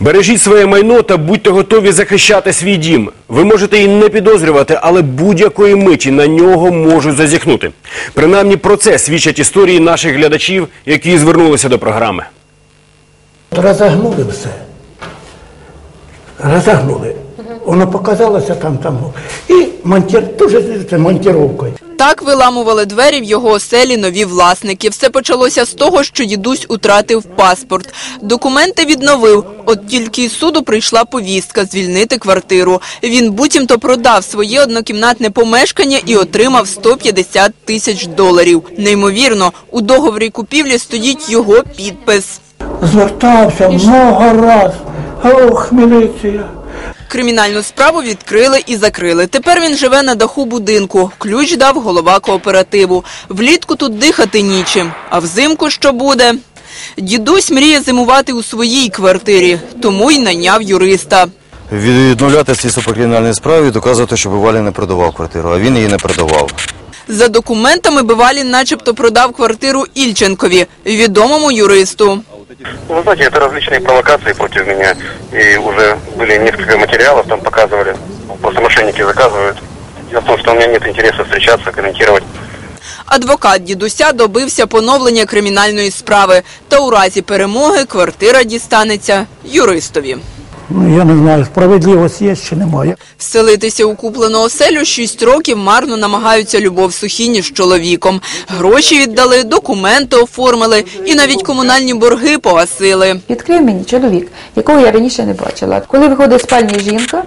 Бережіть своє майно та будьте готові захищати свій дім. Ви можете і не підозрювати, але будь-якої миті на нього можуть зазіхнути. Принаймні про це свідчать історії наших глядачів, які звернулися до програми. Розогнули все. Розогнули. Воно показалося там, там. І монтір, дуже це монтіровкою. Так виламували двері в його оселі нові власники. Все почалося з того, що дідусь утратив паспорт. Документи відновив. От тільки із суду прийшла повістка звільнити квартиру. Він буцімто продав своє однокімнатне помешкання і отримав 150 тисяч доларів. Неймовірно, у договорі купівлі стоїть його підпис. Звертався много раз. Ох, міліція. Кримінальну справу відкрили і закрили. Тепер він живе на даху будинку. Ключ дав голова кооперативу. Влітку тут дихати нічим. А взимку що буде? Дідусь мріє зимувати у своїй квартирі, тому й найняв юриста. Відмовляти в цій супокримінальній справі і доказувати, що Бивалій не продавав квартиру, а він її не продавав. За документами Бивалін начебто продав квартиру Ільченкові, відомому юристу. Ну, Вы знаете, это различные провокации против меня. И уже были несколько материалов, там показывали. Просто мошенники заказывают. Дело в том, что у меня нет интереса встречаться, комментировать. Адвокат дідуся добився поновлення кримінальної справи. Та у разі перемоги квартира дістанеться юристові. Ну, я не знаю, справедливість є чи немає. Вселитися у куплену оселю 6 років марно намагаються Любов Сухіні з чоловіком. Гроші віддали, документи оформили і навіть комунальні борги погасили. Відкрив мені чоловік, якого я раніше не бачила. Коли виходить з спальні жінка,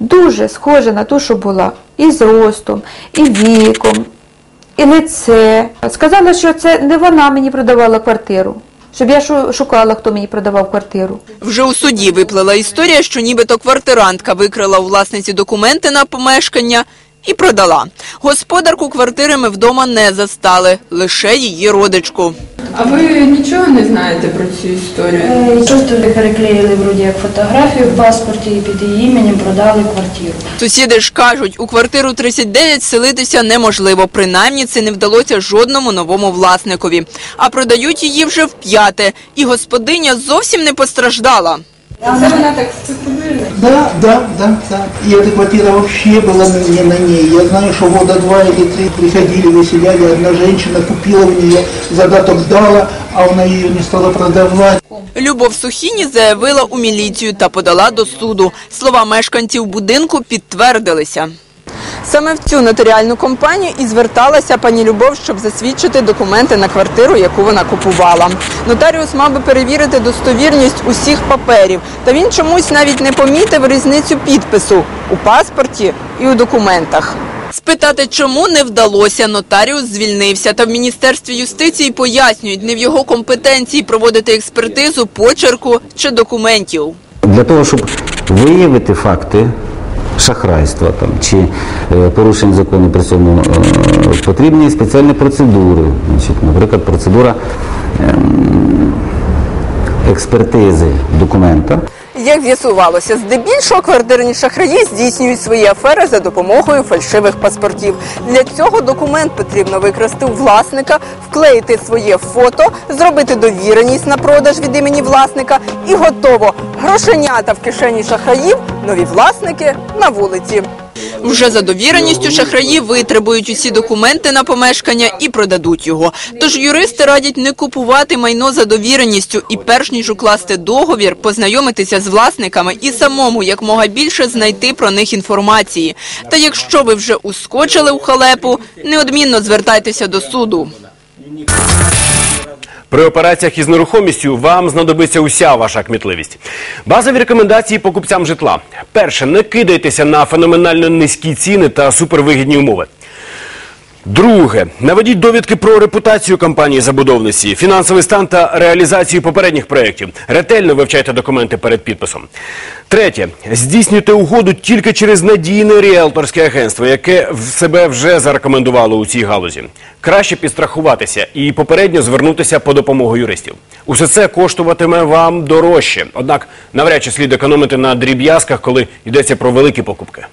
дуже схожа на ту, що була і зростом, і віком, і лице. Сказала, що це не вона мені продавала квартиру, щоб я шукала, хто мені продавав квартиру. Вже у суді виплила історія, що нібито квартирантка викрила у власниці документи на помешкання і продала. Господарку квартири ми вдома не застали, лише її родичку. А ви нічого не знаєте про цю історію? Е, Просто ви переклеїли вроді як фотографію в паспорті і під її іменем продали квартиру. Сусіди ж кажуть, у квартиру 39 селитися неможливо. Принаймні це не вдалося жодному новому власникові. А продають її вже вп'яте. І господиня зовсім не постраждала. Це вона так? Да, да, да, да. И эта квартира вообще была не на ней. Я знаю, что года два или три приходили, выселяли. Одна женщина купила у нее, задаток дала, а она ее не стала продавать. Любов Сухіні заявила у міліцію та подала до суду. Слова мешканців будинку підтвердилися. Саме в цю нотаріальну компанію і зверталася пані Любов, щоб засвідчити документи на квартиру, яку вона купувала. Нотаріус мав би перевірити достовірність усіх паперів, та він чомусь навіть не помітив різницю підпису у паспорті і у документах. Спитати, чому не вдалося, нотаріус звільнився. Та в міністерстві юстиції пояснюють, не в його компетенції проводити експертизу почерку чи документів. Для того, щоб виявити факти шахрайства там, чи е, порушень закону при цьому, е, потрібні спеціальні процедури. Значить, наприклад, процедура ем, експертизи документа. Як з'ясувалося, здебільшого квартирні шахраї здійснюють свої афери за допомогою фальшивих паспортів. Для цього документ потрібно викрасти у власника, вклеїти своє фото, зробити довіреність на продаж від імені власника і готово. Грошенята в кишені шахраїв, нові власники на вулиці. Вже за довіреністю шахраї витребують усі документи на помешкання і продадуть його. Тож юристи радять не купувати майно за довіреністю і перш ніж укласти договір, познайомитися з власниками і самому якмога більше знайти про них інформації. Та якщо ви вже ускочили у халепу, неодмінно звертайтеся до суду. При операціях із нерухомістю вам знадобиться уся ваша кмітливість. Базові рекомендації покупцям житла. Перше, не кидайтеся на феноменально низькі ціни та супервигідні умови. Друге, наведіть довідки про репутацію компанії забудовниці, фінансовий стан та реалізацію попередніх проєктів. Ретельно вивчайте документи перед підписом. Третє, здійснюйте угоду тільки через надійне ріелторське агентство, яке себе вже зарекомендувало у цій галузі. Краще підстрахуватися і попередньо звернутися по допомогу юристів. Усе це коштуватиме вам дорожче. Однак навряд чи слід економити на дріб'язках, коли йдеться про великі покупки.